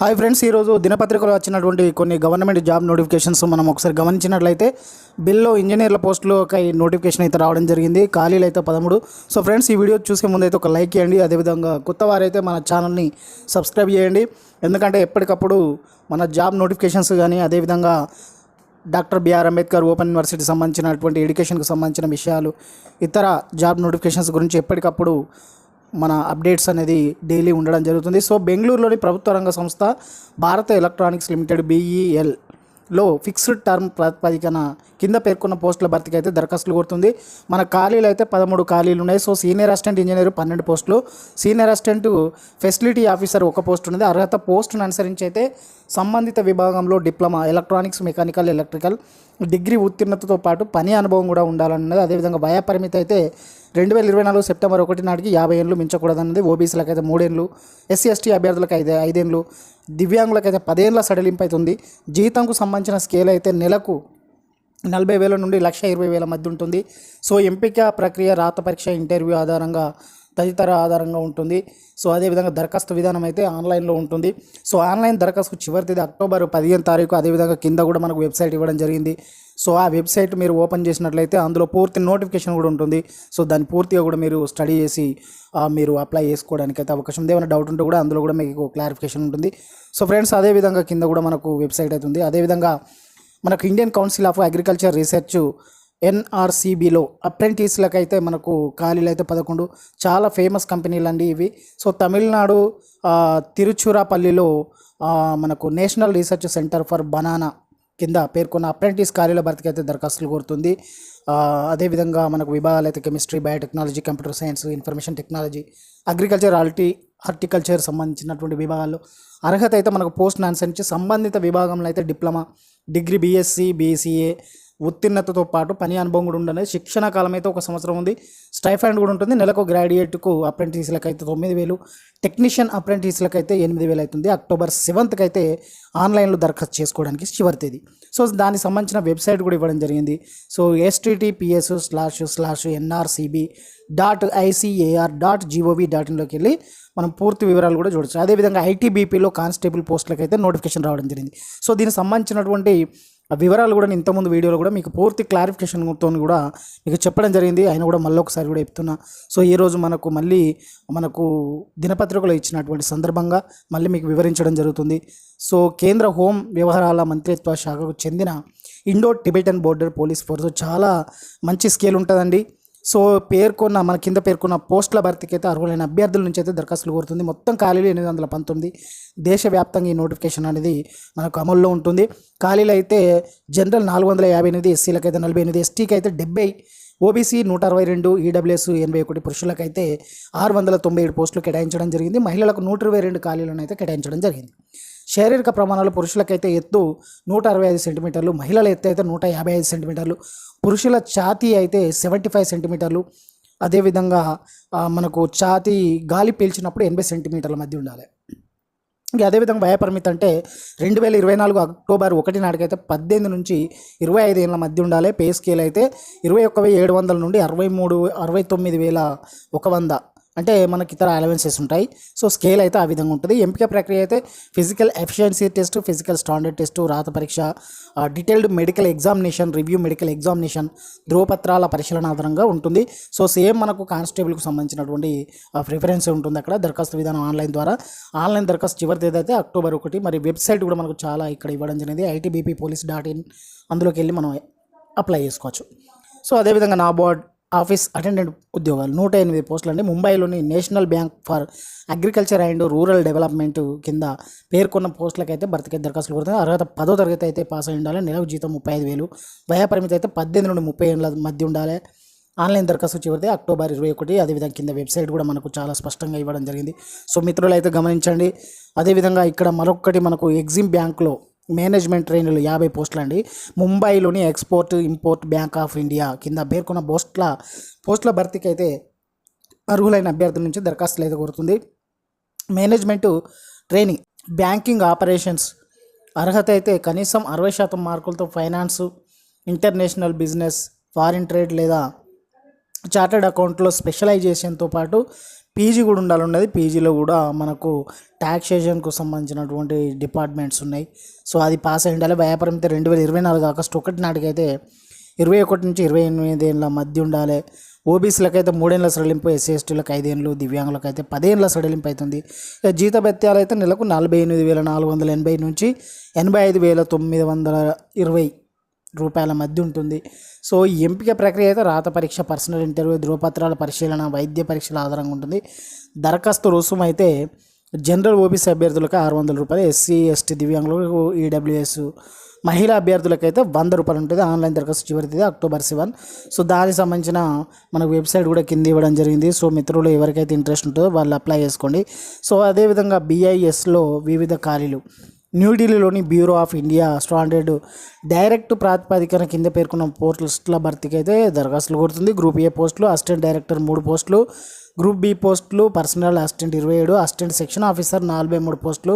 Hi friends ఈరోజు దినపత్రికలో వచ్చినటువంటి కొన్ని గవర్నమెంట్ జాబ్ నోటిఫికేషన్స్ మనం ఒకసారి గమనించినట్లయితే బిల్లో ఇంజనీర్ల పోస్టులో ఒక నోటిఫికేషన్ అయితే రావడం జరిగింది. ఖాళీలు అయితే పదమూడు. సో ఫ్రెండ్స్ ఈ వీడియో చూసే ముందు అయితే ఒక లైక్ చేయండి. అదేవిధంగా కొత్త వారైతే మన ఛానల్ని సబ్స్క్రైబ్ చేయండి. ఎందుకంటే ఎప్పటికప్పుడు మన జాబ్ నోటిఫికేషన్స్ కానీ అదేవిధంగా doctor B R Ambedkar open university సంబంధించినటువంటి ఎడ్యుకేషన్కి సంబంధించిన విషయాలు ఇతర జాబ్ నోటిఫికేషన్స్ గురించి ఎప్పటికప్పుడు మన అప్డేట్స్ అనేది డైలీ ఉండడం జరుగుతుంది. సో బెంగళూరులోని ప్రభుత్వ రంగ సంస్థ భారత ఎలక్ట్రానిక్స్ లిమిటెడ్ బీఈఎల్లో ఫిక్స్డ్ టర్మ్ ప్రాతిపదికన కింద పేర్కొన్న పోస్టుల భర్తీకి అయితే దరఖాస్తులు కోరుతుంది. మన ఖాళీలు అయితే పదమూడు ఖాళీలు ఉన్నాయి. సో సీనియర్ అసిస్టెంట్ ఇంజనీర్ పన్నెండు పోస్టులు. సీనియర్ అసిస్టెంట్ ఫెసిలిటీ ఆఫీసర్ ఒక పోస్ట్ ఉన్నది. అర్హత పోస్టును అనుసరించి అయితే సంబంధిత విభాగంలో diploma electronics mechanical electrical degree ఉత్తీర్ణతతో పాటు పని అనుభవం కూడా ఉండాలన్నది అదేవిధంగా వయా పరిమితి అయితే రెండు వేల ఇరవై నాలుగు సెప్టెంబర్ ఒకటి నాటికి యాభై ఏళ్ళు మించకూడదన్నది ఓబీసీలకు అయితే మూడేళ్ళు ఎస్సీ ఎస్టీ అభ్యర్థులకు అయితే ఐదేళ్ళు దివ్యాంగులకు అయితే పదేళ్ళ సడలింపు అవుతుంది జీతంకు సంబంధించిన స్కేల్ అయితే నెలకు నలభై వేల నుండి లక్ష ఇరవై వేల మధ్య ఉంటుంది. సో ఎంపిక ప్రక్రియ రాత పరీక్ష ఇంటర్వ్యూ ఆధారంగా తదితర ఆధారంగా ఉంటుంది. సో అదేవిధంగా దరఖాస్తు విధానం అయితే ఆన్లైన్లో ఉంటుంది. సో ఆన్లైన్ దరఖాస్తు చివరి తేదీ అక్టోబర్ పదిహేను తారీఖు. అదేవిధంగా కింద కూడా మనకు వెబ్సైట్ ఇవ్వడం జరిగింది. సో ఆ వెబ్సైట్ మీరు ఓపెన్ చేసినట్లయితే అందులో పూర్తి నోటిఫికేషన్ కూడా ఉంటుంది. సో దాన్ని పూర్తిగా కూడా మీరు స్టడీ చేసి మీరు అప్లై చేసుకోవడానికి అయితే అవకాశం ఉంది. ఏమైనా డౌట్ ఉంటే కూడా అందులో కూడా మీకు క్లారిఫికేషన్ ఉంటుంది. సో ఫ్రెండ్స్ అదేవిధంగా కింద కూడా మనకు వెబ్సైట్ అవుతుంది అదేవిధంగా మనకు Indian council of agriculture research ఎన్ఆర్సీబీలో అప్రెంటిస్లకు అయితే మనకు ఖాళీలు అయితే పదకొండు. చాలా ఫేమస్ కంపెనీలు అండి ఇవి. సో తమిళనాడు తిరుచురాపల్లిలో మనకు national research centre for banana కింద పేర్కొన్న అప్రెంటిస్ ఖాళీల భర్తీకి అయితే దరఖాస్తులు కోరుతుంది. అదేవిధంగా మనకు విభాగాలు అయితే chemistry biotechnology computer science information technology agriculture ఆల్టీ horticulture సంబంధించినటువంటి విభాగాల్లో అర్హత అయితే మనకు పోస్ట్ అనుసరించి సంబంధిత విభాగంలో అయితే డిప్లొమా డిగ్రీ బీఎస్సీ బీసీఏ ఉత్తీర్ణతతో పాటు పని అనుభవం కూడా ఉండదు శిక్షణ కాలం అయితే ఒక సంవత్సరం ఉంది. స్టైఫండ్ కూడా ఉంటుంది. నెలకు గ్రాడ్యుయేట్కు అప్రెంటిస్లకు అయితే తొమ్మిది వేలు. టెక్నీషియన్ అప్రెంటిస్లకు అయితే ఎనిమిది వేలు అవుతుంది. అక్టోబర్ సెవెంత్కి అయితే ఆన్లైన్లో దరఖాస్తు చేసుకోవడానికి చివరి తేదీ. సో దానికి సంబంధించిన వెబ్సైట్ కూడా ఇవ్వడం జరిగింది. So https slash slash NRCB dot ICAR dot G O V dot ఇన్లోకి వెళ్ళి మనం పూర్తి వివరాలు కూడా చూడొచ్చు. అదేవిధంగా ఐటీబీపీలో కానిస్టేబుల్ పోస్టులకు అయితే నోటిఫికేషన్ రావడం జరిగింది. సో దీనికి సంబంధించినటువంటి వివరాలు కూడా నేను ఇంతకుముందు వీడియోలో కూడా మీకు పూర్తి క్లారిఫికేషన్తో కూడా మీకు చెప్పడం జరిగింది. ఆయన కూడా మళ్ళీ ఒకసారి కూడా చెప్తున్నా. సో ఈరోజు మనకు మళ్ళీ మనకు దినపత్రికలో ఇచ్చినటువంటి సందర్భంగా మళ్ళీ మీకు వివరించడం జరుగుతుంది. సో కేంద్ర హోం వ్యవహారాల మంత్రిత్వ శాఖకు చెందిన Indo Tibetan border police force చాలా మంచి స్కేల్ ఉంటుందండి. సో పేర్కొన్న మన కింద పేర్కొన్న పోస్టుల భర్తీకి అయితే అర్హులైన అభ్యర్థుల నుంచి అయితే దరఖాస్తులు కోరుతుంది. మొత్తం ఖాళీలు ఎనిమిది వందల పంతొమ్మిది దేశవ్యాప్తంగా ఈ నోటిఫికేషన్ అనేది మనకు అమల్లో ఉంటుంది. ఖాళీలు అయితే జనరల్ నాలుగు వందల యాభై ఎనిమిది ఎస్సీలకైతే నలభై ఎనిమిది ఎస్టీకి అయితే డెబ్బై ఓబీసీ నూట అరవై రెండు ఈడబ్ల్యూఎస్ ఎనభై ఒకటి పురుషులకైతే ఆరు వందల తొంభై ఏడు పోస్టులు కేటాయించడం జరిగింది. మహిళలకు నూట ఇరవై రెండు ఖాళీలను అయితే కేటాయించడం జరిగింది. శారీరక ప్రమాణాలు పురుషులకైతే ఎత్తు నూట అరవై ఐదు సెంటీమీటర్లు మహిళల ఎత్తు అయితే నూట యాభై ఐదు సెంటీమీటర్లు పురుషుల ఛాతీ అయితే సెవెంటీ ఫైవ్ సెంటీమీటర్లు. అదేవిధంగా మనకు ఛాతీ గాలి పీల్చినప్పుడు ఎనభై సెంటీమీటర్ల మధ్య ఉండాలి. ఇక అదేవిధంగా భయపరిమితి అంటే రెండు వేల ఇరవై నాలుగు అక్టోబర్ ఒకటి నాటికైతే పద్దెనిమిది నుంచి ఇరవై ఐదు ఏళ్ళ మధ్య ఉండాలి. పే స్కేల్ అయితే ఇరవై ఒక్క వెయ్యి ఏడు వందల నుండి అరవై మూడు అరవై తొమ్మిది వేల ఒక వంద. అంటే మనకి ఇతర అలవెన్సెస్ ఉంటాయి. సో స్కేల్ అయితే ఆ విధంగా ఉంటుంది. ఎంపిక ప్రక్రియ అయితే physical efficiency test physical standard test రాత పరీక్ష detailed medical examination review medical examination ధ్రువపత్రాల పరిశీలన ఆధారంగా ఉంటుంది. సో సేమ్ మనకు కానిస్టేబుల్కి సంబంధించినటువంటి ప్రిఫరెన్స్ ఉంటుంది అక్కడ. దరఖాస్తు విధానం ఆన్లైన్ ద్వారా. ఆన్లైన్ దరఖాస్తు చివరి తేదీ అయితే అక్టోబర్ ఒకటి. మరి వెబ్సైట్ కూడా మనకు చాలా ఇక్కడ ఇవ్వడం జరిగింది. ITBP police dot in. అందులోకి వెళ్ళి మనం అప్లై చేసుకోవచ్చు. సో అదేవిధంగా నా బోర్డ్ ఆఫీస్ అటెండెంట్ ఉద్యోగాలు. నూట ఎనిమిది పోస్టులు అండి ముంబైలోని national bank for agriculture and rural development కింద పేర్కొన్న పోస్టులకైతే భర్తీకి దరఖాస్తులు కొడుతుంది అర్హత పదో తరగతి అయితే పాస్ అయి ఉండాలి. నెలకు జీతం ముప్పై ఐదు వేలు. వయాపరిమితి అయితే పద్దెనిమిది నుండి ముప్పై ఏళ్ళ మధ్య ఉండాలి. ఆన్లైన్ దరఖాస్తు చివరితే అక్టోబర్ ఇరవై ఒకటి. అదేవిధంగా కింద వెబ్సైట్ కూడా మనకు చాలా స్పష్టంగా ఇవ్వడం జరిగింది. సో మిత్రులు అయితే గమనించండి. అదేవిధంగా ఇక్కడ మరొకటి మనకు ఎగ్జిమ్ బ్యాంక్లో మేనేజ్మెంట్ ట్రైనర్లు యాభై పోస్టులు అండి. ముంబైలోని export import bank of India కింద పేర్కొన్న పోస్టుల పోస్టుల భర్తీకి అయితే అర్హులైన అభ్యర్థుల నుంచి దరఖాస్తులు అయితే కోరుతుంది. మేనేజ్మెంటు ట్రైనింగ్ బ్యాంకింగ్ ఆపరేషన్స్ అర్హత అయితే కనీసం అరవై శాతం మార్కులతో finance international business foreign trade లేదా చార్టర్డ్ అకౌంట్లో స్పెషలైజేషన్తో పాటు పీజీ కూడా ఉండాలన్నది పీజీలో కూడా మనకు ట్యాక్సేషన్కు సంబంధించినటువంటి డిపార్ట్మెంట్స్ ఉన్నాయి. సో అది పాస్ అయి ఉండాలి. వ్యాపారంతో రెండు వేల ఇరవై నాలుగు ఆగస్టు ఒకటి నాటికైతే ఇరవై ఒకటి నుంచి ఇరవై ఎనిమిది ఏళ్ళ మధ్య ఉండాలి. ఓబీసీలకు అయితే మూడేళ్ళ సడలింపు ఎస్సీ ఎస్టీలకు ఐదేళ్ళు దివ్యాంగులకు అయితే పదేళ్ళ సడలింపు అవుతుంది ఇక జీత భత్యాలు అయితే నెలకు నలభై ఎనిమిది వేల నాలుగు వందల ఎనభై నుంచి ఎనభై ఐదు వేల తొమ్మిది వందల ఇరవై రూపాయల మధ్య ఉంటుంది. సో ఈ ఎంపిక ప్రక్రియ అయితే రాత పరీక్ష పర్సనల్ ఇంటర్వ్యూ ధృవపత్రాల పరిశీలన వైద్య పరీక్షల ఆధారంగా ఉంటుంది. దరఖాస్తు రుసుము అయితే జనరల్ ఓబీసీ అభ్యర్థులకు ఆరు వందల రూపాయలు ఎస్సీ ఎస్టీ దివ్యాంగులకు ఈడబ్ల్యూఎస్ మహిళా అభ్యర్థులకైతే వంద రూపాయలు ఉంటుంది. ఆన్లైన్ దరఖాస్తు చివరి తేదీ అక్టోబర్ సెవెన్. సో దానికి సంబంధించిన మనకు వెబ్సైట్ కూడా కింద ఇవ్వడం జరిగింది. సో మిత్రులు ఎవరికైతే ఇంట్రెస్ట్ ఉంటుందో వాళ్ళు అప్లై చేసుకోండి. సో అదేవిధంగా బీఐఎస్లో వివిధ ఖాళీలు. న్యూఢిల్లీలోని bureau of India standard direct ప్రాతిపదికన కింద పేర్కొన్న పోస్టుల భర్తీకి అయితే దరఖాస్తులు కొడుతుంది. గ్రూప్ ఏ పోస్టులు అసిస్టెంట్ డైరెక్టర్ మూడు పోస్టులు గ్రూప్ బి పోస్టులు పర్సనల్ అసిస్టెంట్ ఇరవై ఏడు అసిస్టెంట్ సెక్షన్ ఆఫీసర్ నలభై మూడు పోస్టులు.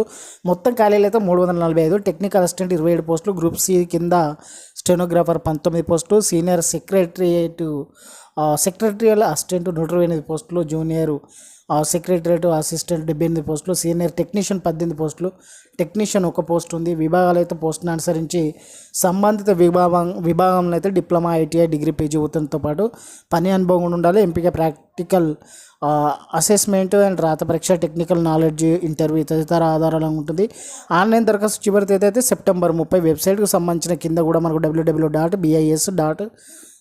మొత్తం ఖాళీలు అయితే మూడు వందల నలభై ఐదు టెక్నికల్ అసిస్టెంట్ ఇరవై ఏడు పోస్టులు గ్రూప్ సి కింద స్టెనోగ్రాఫర్ పంతొమ్మిది పోస్టులు సీనియర్ సెక్రటరియేట్ సెక్రటరియల్ అసిస్టెంట్ నూట ఇరవై ఎనిమిది పోస్టులు జూనియర్ సెక్రటరియట్ అసిస్టెంట్ డెబ్బై ఎనిమిది పోస్టులు సీనియర్ టెక్నీషియన్ పద్దెనిమిది పోస్టులు టెక్నీషియన్ ఒక పోస్ట్ ఉంది. విభాగాలు అయితే పోస్టును అనుసరించి సంబంధిత విభాగం విభాగంలో అయితే డిప్లొమా ఐటీఐ డిగ్రీ పీజీ ఉత్తరంతో పాటు పని అనుభవం కూడా ఉండాలి. ఎంపిక ప్రాక్టికల్ అసెస్మెంట్ అండ్ రాత పరీక్ష టెక్నికల్ నాలెడ్జ్ ఇంటర్వ్యూ తదితర ఆధారాలు ఉంటుంది. ఆన్లైన్ దరఖాస్తు చివరి తేదీ అయితే సెప్టెంబర్ ముప్పై. వెబ్సైట్కి సంబంధించిన కింద కూడా మనకు W W dot BIS dot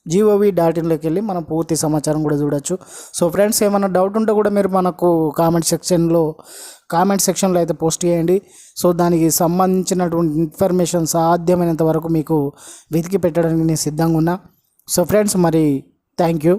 G O V dot ఇన్లోకి వెళ్ళి మనం పూర్తి సమాచారం కూడా చూడొచ్చు. సో ఫ్రెండ్స్ ఏమైనా డౌట్ ఉంటే కూడా మీరు మనకు కామెంట్ సెక్షన్లో కామెంట్ సెక్షన్లో అయితే పోస్ట్ చేయండి. సో దానికి సంబంధించినటువంటి ఇన్ఫర్మేషన్ సాధ్యమైనంత వరకు మీకు వెతికి పెట్టడానికి నేను సిద్ధంగా ఉన్నా. సో ఫ్రెండ్స్ మరి థ్యాంక్ యూ